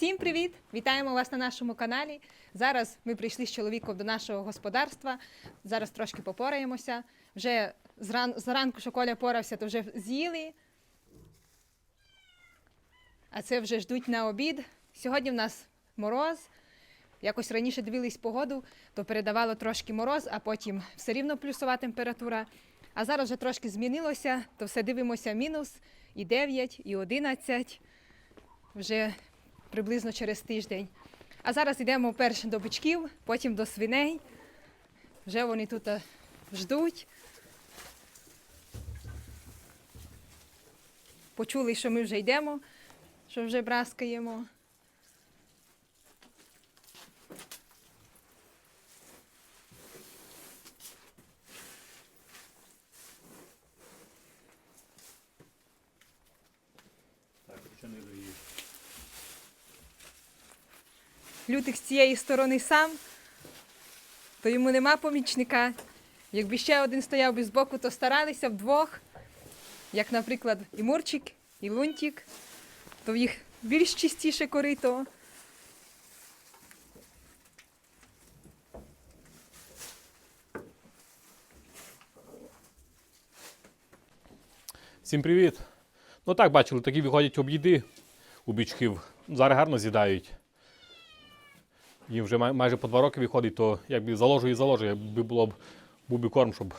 Всім привіт! Вітаємо вас на нашому каналі. Зараз ми прийшли з чоловіком до нашого господарства. Зараз трошки попораємося. Вже зран... зранку, що Коля порався, то вже з'їли. А це вже ждуть на обід. Сьогодні в нас мороз. Якось раніше дивились погоду, то передавало трошки мороз, а потім все рівно плюсова температура. А зараз вже трошки змінилося, то все дивимося мінус і 9, і 11. Вже приблизно через тиждень. А зараз йдемо перше до бичків, потім до свиней. Вже вони тут е, ждуть. Почули, що ми вже йдемо, що вже браскаємо. Лютик з цієї сторони сам, то йому нема помічника. Якби ще один стояв би збоку, то старалися вдвох, як, наприклад, і Мурчик, і Лунтик, то в їх більш чистіше корито. Всім привіт! Ну так, бачили, такі виходять об'їди у бічків. Зараз гарно з'їдають. Їм вже майже по два роки виходить, то якби заложу і заложу, якби було б був би корм, щоб,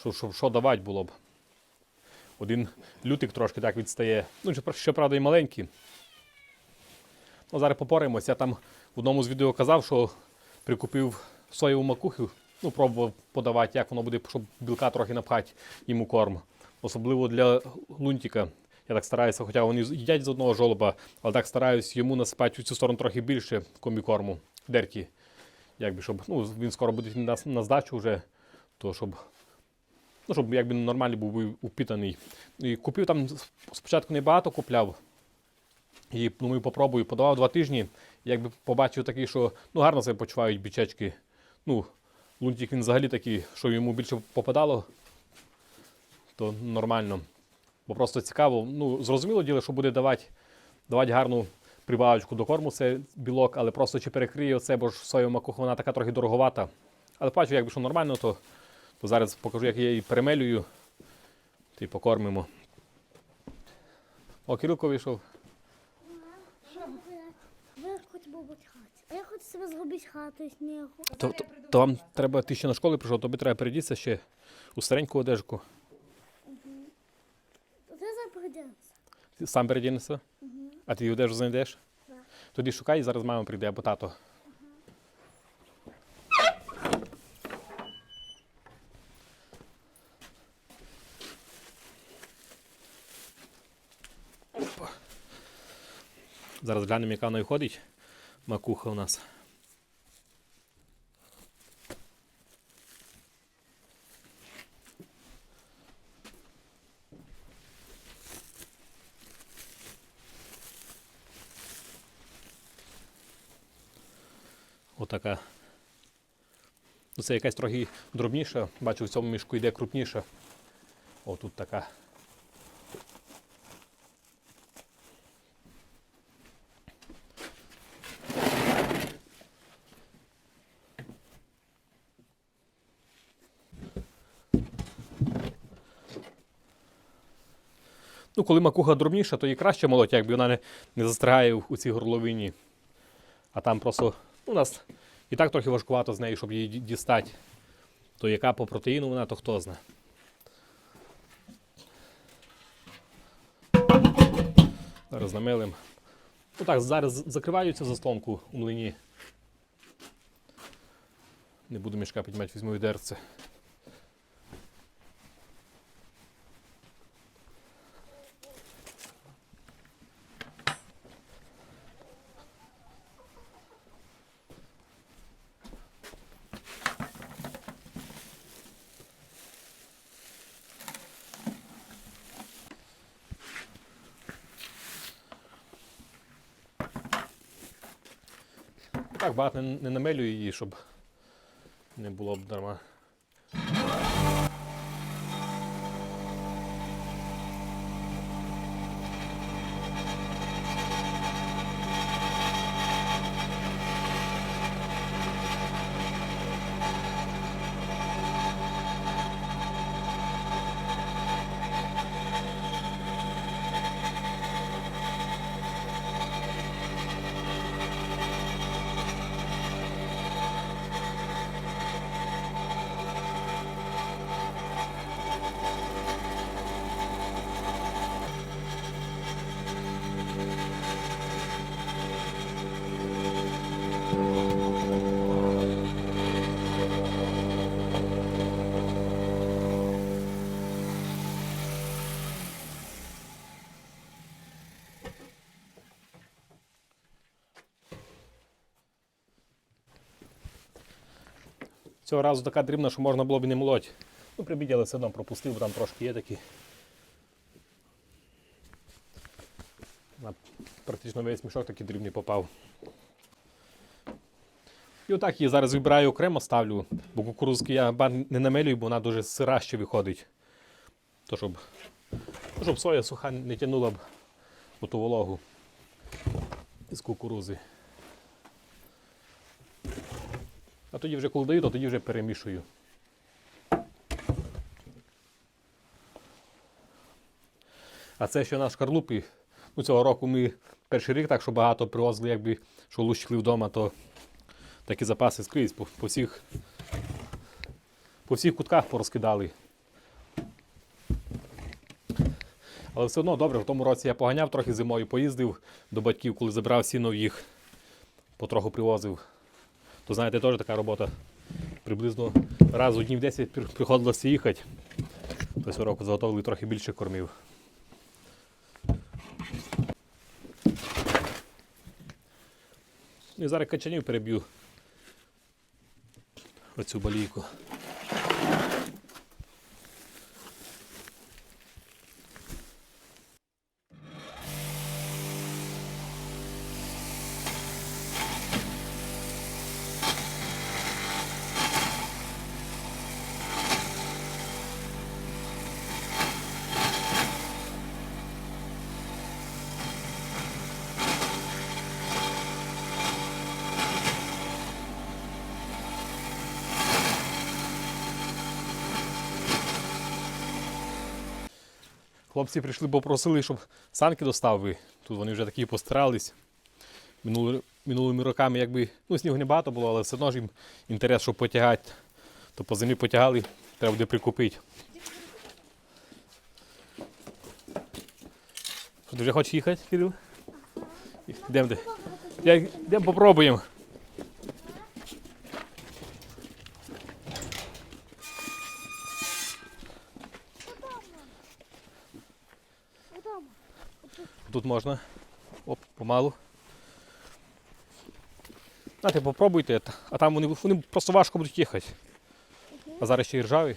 щоб, щоб що давати було б. Один лютик трошки так відстає. Ну, ще і маленький. Ну, зараз попораємося. Я там в одному з відео казав, що прикупив соєву макуху, ну, пробував подавати, як воно буде, щоб білка трохи напхати йому корм. Особливо для лунтика. Я так стараюся, хоча вони їдять з одного жолоба, але так стараюсь йому насипати в цю сторону трохи більше комбікорму, дерки. Якби, щоб, ну, він скоро буде на, на здачу вже, то щоб, ну, щоб якби нормально був упітаний. І купив там спочатку небагато купляв. І думаю, попробую. Подавав два тижні. Якби побачив такий, що ну, гарно себе почувають бічечки. Ну, лунтик він взагалі такий, що йому більше попадало, то нормально. Бо просто цікаво. Ну, зрозуміло діло, що буде давати, давати гарну прибавочку до корму, це білок, але просто чи перекриє оце, бо ж соєва макуха, вона така трохи дороговата. Але бачу, якби що нормально, то, то зараз покажу, як я її перемелюю. Ти покормимо. О, Кирилко вийшов. А я хочу себе зробити хату снігу. То, то, то вам треба, ти ще на школу прийшов, тобі треба передітися ще у стареньку одежку. Ти Сам передінешся? А ти одежу знайдеш? Так. Тоді шукай, і зараз мама прийде або тато. Зараз глянемо, яка вона ходить. Макуха у нас. Отака. Ну, це якась трохи дробніша. Бачу, в цьому мішку йде крупніша. О, тут така. Ну, коли макуха дробніша, то і краще молоть, якби вона не, не застрягає у, цій горловині. А там просто у нас і так трохи важкувато з нею, щоб її дістати. То яка по протеїну вона, то хто знає. Зараз намилим. Ну так, зараз закриваю цю заслонку у млині. Не буду мішка піднімати, візьму відерце. Багато не, намелюю її, щоб не було б дарма. Цього разу така дрібна, що можна було б і не молоть. Ну, прибідь, але все одно пропустив, бо там трошки є такі. На практично весь мішок такий дрібний попав. І отак її зараз вибираю окремо ставлю, бо кукурузки я не намелюю, бо вона дуже сира ще виходить. То щоб, то, щоб соя суха не тягнула б оту вологу з кукурузи. А тоді вже коли даю, то тоді вже перемішую. А це що на шкарлупі. Ну, цього року ми перший рік так, що багато привозили, якби що лущили вдома, то такі запаси скрізь по, по всіх по всіх кутках порозкидали. Але все одно добре, в тому році я поганяв трохи зимою, поїздив до батьків, коли забрав сіно їх, потроху привозив. То знаєте, теж така робота. Приблизно раз у днів 10 приходилося їхати. То цього року заготовили трохи більше кормів. І зараз качанів переб'ю оцю балійку. Хлопці прийшли, попросили, щоб санки доставили. Тут вони вже такі постарались. Минули, минулими роками, якби, ну, снігу не багато було, але все одно ж їм інтерес, щоб потягати. То по зимі потягали, треба буде прикупити. Що, ти хочеш їхати, Кирил? Йдемо. Йдемо попробуємо. Тут можна. Оп, помалу. Знаєте, попробуйте, та- а там вони, вони просто важко будуть їхати. А зараз ще й ржаві.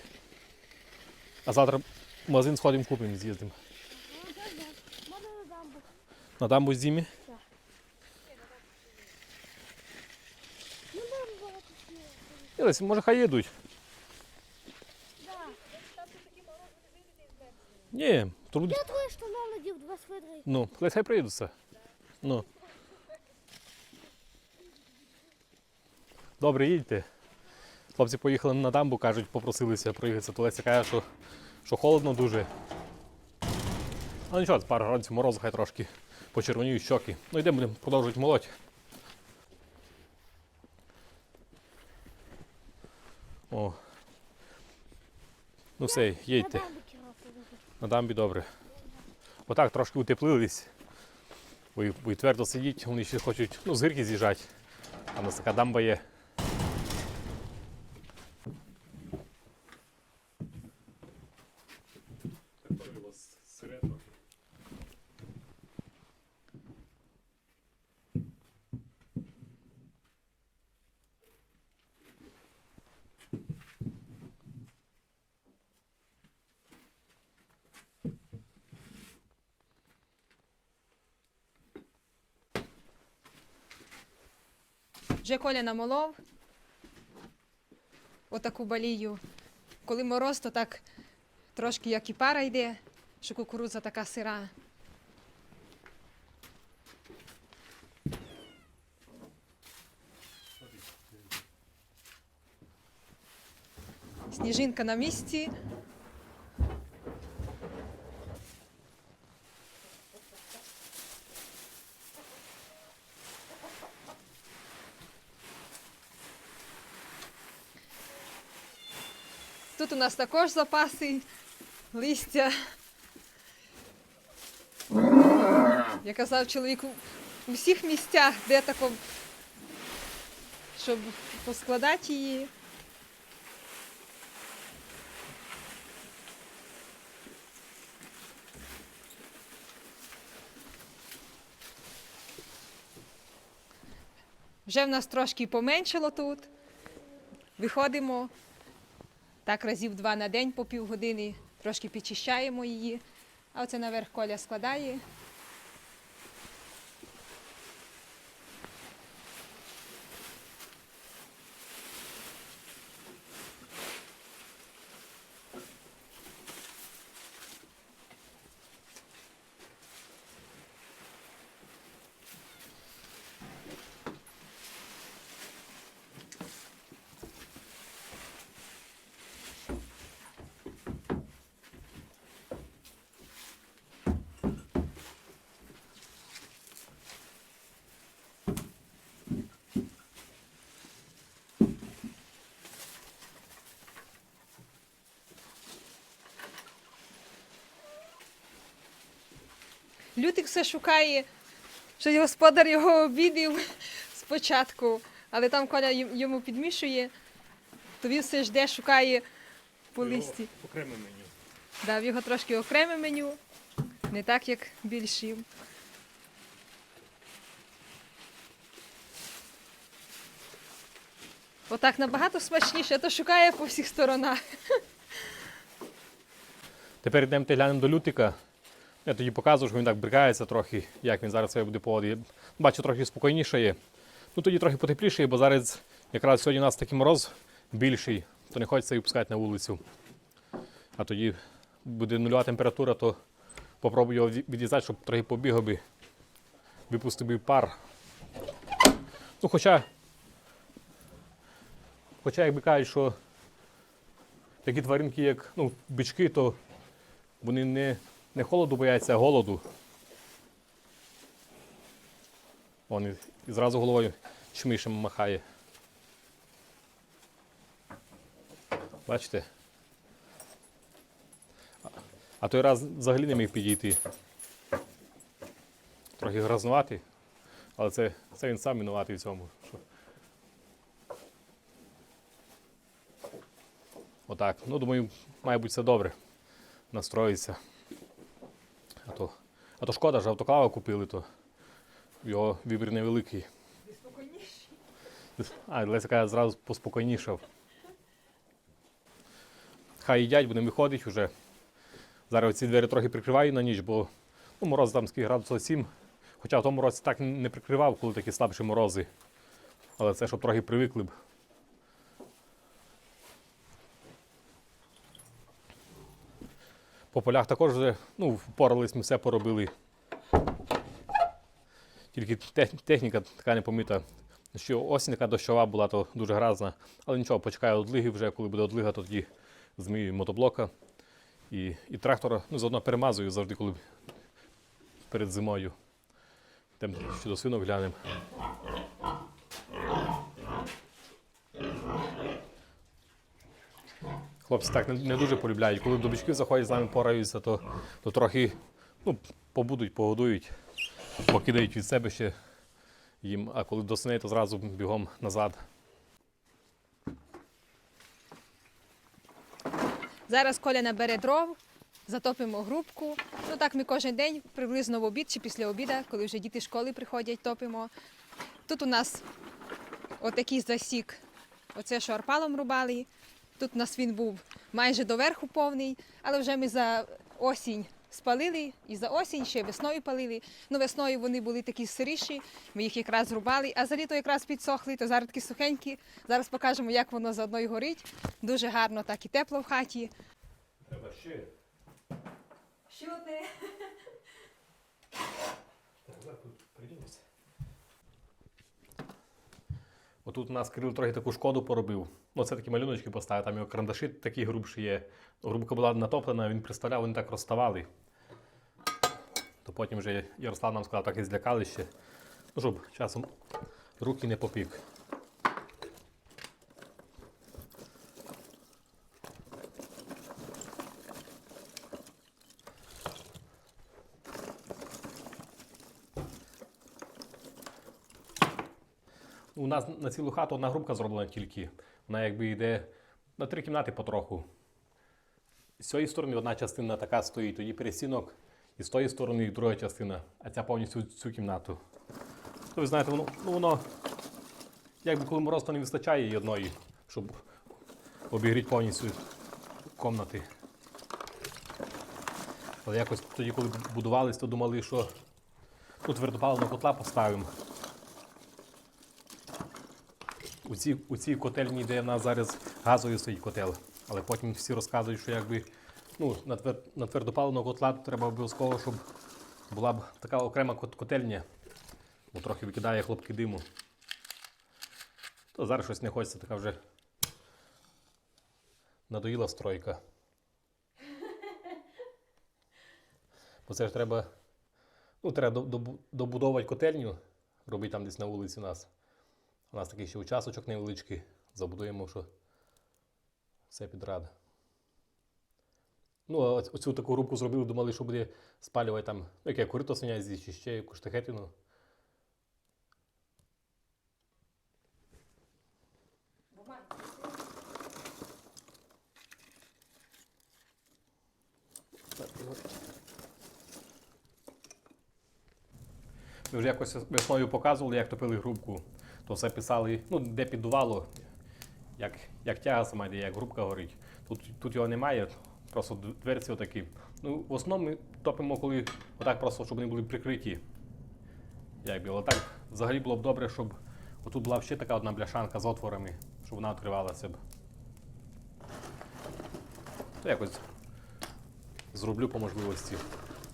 А завтра в магазин сходимо, купимо, з'їздимо. Ну. Можна на дамбу. На дамбу з. Ілесь, може хай їдуть. Да. Ні, то буде. Я твої штани надів, два свитри. Ну, хай приїдуться. Ну. Добре, їдьте. Хлопці поїхали на дамбу, кажуть, попросилися проїхатися. То Леся каже, що, що холодно дуже. Але нічого, пару градусів морозу хай трошки почервоніють щоки. Ну йдемо, будемо продовжувати молоть. О. Ну все, їдьте. На дамбі добре. Отак трошки утеплились. Бо і, твердо сидіть, вони ще хочуть ну, з гірки з'їжджати. А нас така дамба є. Вже Коля намолов отаку балію. Коли мороз, то так трошки як і пара йде, що кукурудза така сира. Сніжинка на місці. Нас також запаси листя. Я казав чоловіку у всіх місцях, де тако, щоб поскладати її. Вже в нас трошки поменшало тут. виходимо так разів два на день по півгодини, трошки підчищаємо її. А оце наверх коля складає. Лютик все шукає, що господар його обідів спочатку, але там Коля йому підмішує, то він все жде, шукає по листі. Окреме меню. Дав його трошки окреме меню, не так, як більші. Отак набагато смачніше, а то шукає по всіх сторонах. Тепер йдемо глянемо до лютика. Я тоді показую, що він так брикається трохи, як він зараз себе буде поводити. Бачу, трохи спокійніше є. Ну тоді трохи потепліше, бо зараз якраз сьогодні у нас такий мороз більший, то не хочеться їх пускати на вулицю. А тоді буде нульова температура, то попробую його від- відв'язати, щоб трохи побігав би, випустив би пар. Ну, хоча, хоча якби кажуть, що такі тваринки, як ну, бички, то вони не, не холоду бояться, а голоду. Вони і зразу головою чмишем махає. Бачите? А той раз взагалі не міг підійти. Трохи гразнуватий, але це, це він сам винуватий в цьому. Отак. Ну, думаю, має бути все добре настроїться. А то, шкода ж автоклава купили, то його вибір невеликий. А, Леся каже, зразу поспокійнішав. Хай їдять, будемо виходити вже. Зараз ці двері трохи прикриваю на ніч, бо ну, мороз там скільки градусів 7. Хоча в тому році так не прикривав, коли такі слабші морози. Але це щоб трохи привикли б. По полях також вже ну, впорались, ми все поробили. Тільки техніка така непомита. Що осінь така дощова була, то дуже грязна. Але нічого, почекаю одлиги вже, коли буде одлига, то тоді змію мотоблока. І, і трактора ну, заодно перемазую завжди, коли перед зимою. Йдемо ще до свинок глянемо. Хлопці так не, не дуже полюбляють. Коли до бичків заходять, з нами пораються, то, то трохи ну, побудуть, погодують, покидають від себе ще їм, а коли до свиней, то зразу бігом назад. Зараз Коля набере дров, затопимо грубку. Ну так ми кожен день, приблизно в обід чи після обіда, коли вже діти школи приходять, топимо. Тут у нас отакий засік, оце що арпалом рубали. Тут у нас він був майже доверху повний, але вже ми за осінь спалили і за осінь ще весною палили. Ну, весною вони були такі сиріші, ми їх якраз зрубали, а за літо якраз підсохли, то зараз такі сухенькі. Зараз покажемо, як воно заодно й горить. Дуже гарно, так і тепло в хаті. Треба ще. Що ти? Отут у нас Кирил трохи таку шкоду поробив. Ну, це такі малюночки поставив, там його карандаші такі грубші є. Грубка була натоплена, він приставляв, вони так розставали. То потім вже Ярослав нам сказав, так і злякали ще. Ну, щоб часом руки не попік. У нас на цілу хату одна грубка зроблена тільки. Вона якби йде на три кімнати потроху. З цієї сторони одна частина така стоїть, тоді перестінок, і з тої сторони і друга частина, а ця повністю цю кімнату. То ви знаєте, воно, ну, воно якби коли мороз, не вистачає її одної, щоб обігріти повністю кімнати. Але якось тоді, коли будувались, то думали, що тут твердопаливного котла поставимо. У цій, у цій котельні, де в нас зараз газовий стоїть котел. Але потім всі розказують, що якби ну, на, твер, на твердопаливного котла треба обов'язково, щоб була б така окрема котельня, бо трохи викидає хлопки диму. То зараз щось не хочеться, така вже надоїла стройка. Бо це ж треба, ну, треба добудовувати котельню, робити там десь на вулиці у нас. У нас такий ще участочок невеличкий. Забудуємо, що все підряд. Ну, оцю таку рубку зробили, думали, що буде спалювати там, ну, яке корито свиня чи ще якусь штахетину. Ми вже якось весною показували, як топили грубку. То все писали, ну, де піддувало, як, як тяга сама йде, як грубка горить. Тут, тут його немає, просто дверці отакі. Ну, в основному ми топимо, коли отак просто, щоб вони були прикриті. Якби, але так взагалі було б добре, щоб отут була ще така одна бляшанка з отворами, щоб вона відкривалася б. То якось зроблю по можливості.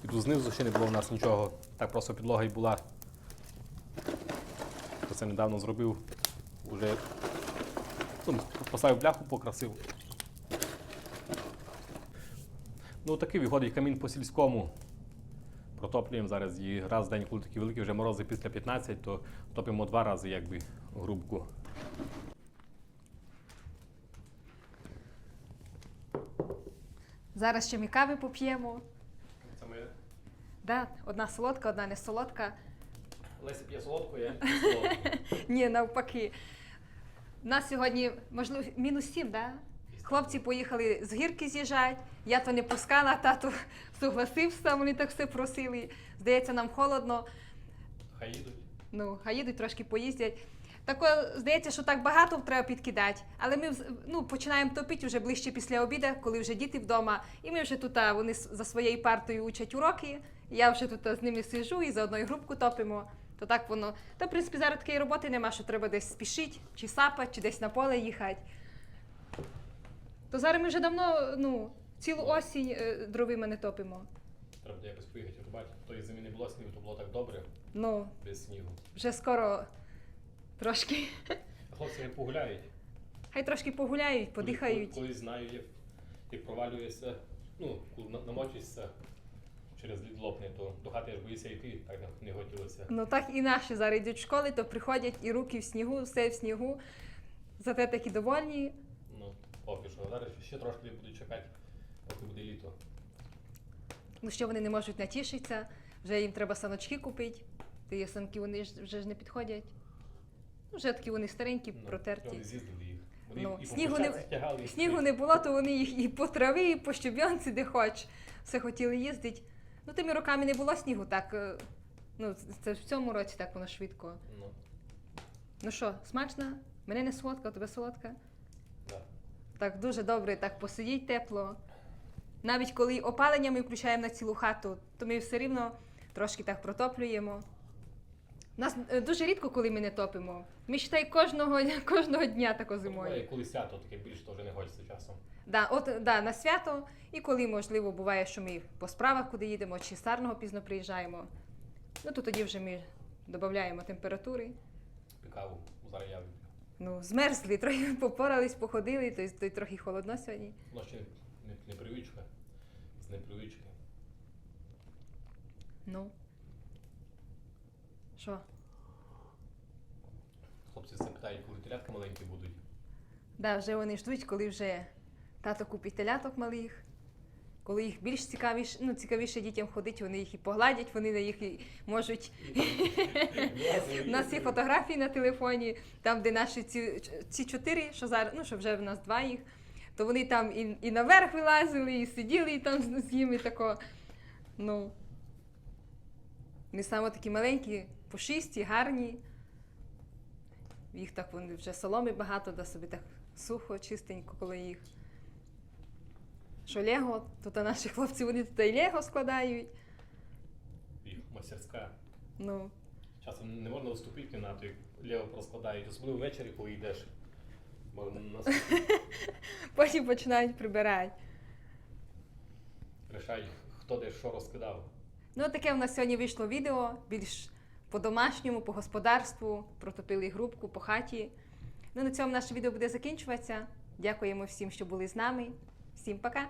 І тут знизу ще не було в нас нічого. Так просто підлога і була. Це недавно зробив. Уже ну, поставив бляху, покрасив. Ну, такий виходить камін по сільському. Протоплюємо зараз її раз в день, коли такі великі вже морози після 15, то топимо два рази якби грубку. Зараз ще ми кави поп'ємо. Це ми Да, одна солодка, одна не солодка. Леся п'є солодку, я п'ю солодку. Ні, навпаки. У нас сьогодні, можливо, мінус сім, да? Хлопці поїхали з гірки з'їжджати. Я то не пускала, тато согласився, вони так все просили. Здається, нам холодно. Хай їдуть. Ну, а їдуть трошки поїздять. Тако, здається, що так багато треба підкидати, але ми ну, починаємо топити вже ближче після обіду, коли вже діти вдома. І ми вже тут вони за своєю партою учать уроки. Я вже тут з ними сижу і за одною групку топимо. То так воно. Та, в принципі, зараз такої роботи нема, що треба десь спішити, чи сапати, чи десь на поле їхати. То зараз ми вже давно ну, цілу осінь е, дровима не топимо. Треба буде якось поїхати рубати. Тої зими не було снігу, то було так добре, Ну, без снігу. вже скоро трошки. А хлопці не погуляють. Хай трошки погуляють, подихають. Коли, коли знаю, як, як провалюєшся, ну, коли на- намочишся через лід лопне, то до хати аж боїшся йти, так не- хотілося. Ну так і наші зараз йдуть в школи, то приходять і руки в снігу, все в снігу. Зате такі довольні. Ну, поки що. Зараз ще трошки будуть чекати, поки буде літо. Ну що вони не можуть натішитися, вже їм треба саночки купити. Ті санки вони ж вже ж не підходять. Ну, Вже такі вони старенькі, Ну, протерті. Вони з'їздили їх. Вони Ну, і по снігу не- площадці тягали, і Снігу не було, то вони їх і по траві, і по щебінці, де хоч. Все хотіли їздити. Ну, тими роками не було снігу, так. е, Ну, це в цьому році так воно швидко. Ну, Ну що, смачно? Мене не солодка, у тебе солодка? да. Так дуже добре, так посидіть тепло. Навіть коли опалення ми включаємо на цілу хату, то ми все рівно трошки так протоплюємо. Нас е, дуже рідко, коли ми не топимо. Ми считай кожного, кожного дня тако зимою. коли свято таке більше, то вже не хочеться часом. Да, от, да, на свято, і коли, можливо, буває, що ми по справах куди їдемо, чи з Сарного пізно приїжджаємо. Ну то тоді вже ми додаємо температури. Пікаву зараз я вип'ю. Ну, змерзли, трохи попорались, походили, то, то й трохи холодно сьогодні. Ну, ще не, не, непривичка. З непривички. Ну. Що? Хлопці все питають, коли телятка маленькі будуть. Да, вже вони ждуть, коли вже тато купить теляток малих. Коли їх більш цікавіше, ну, цікавіше дітям ходити, вони їх і погладять, вони на їх і можуть. У нас є фотографії на телефоні, там, де наші ці, ці чотири, що зараз, ну що вже в нас два їх, то вони там і, і наверх вилазили, і сиділи і там з, ними тако. Ну. Вони саме такі маленькі, пушисті, гарні. Їх так вони вже соломи багато, да собі так сухо, чистенько, коли їх. Що Лего, тут наші хлопці вони тут і Лего складають. І мастерська. Ну, Часом не можна уступити кімнату, як ліво розкладають, особливо ввечері, коли йдеш. Нас потім починають прибирати. рішають, хто де що розкидав. Ну, таке в нас сьогодні вийшло відео, більш по-домашньому, по господарству, протопили грубку по хаті. Ну, на цьому наше відео буде закінчуватися. Дякуємо всім, що були з нами. Всім пока!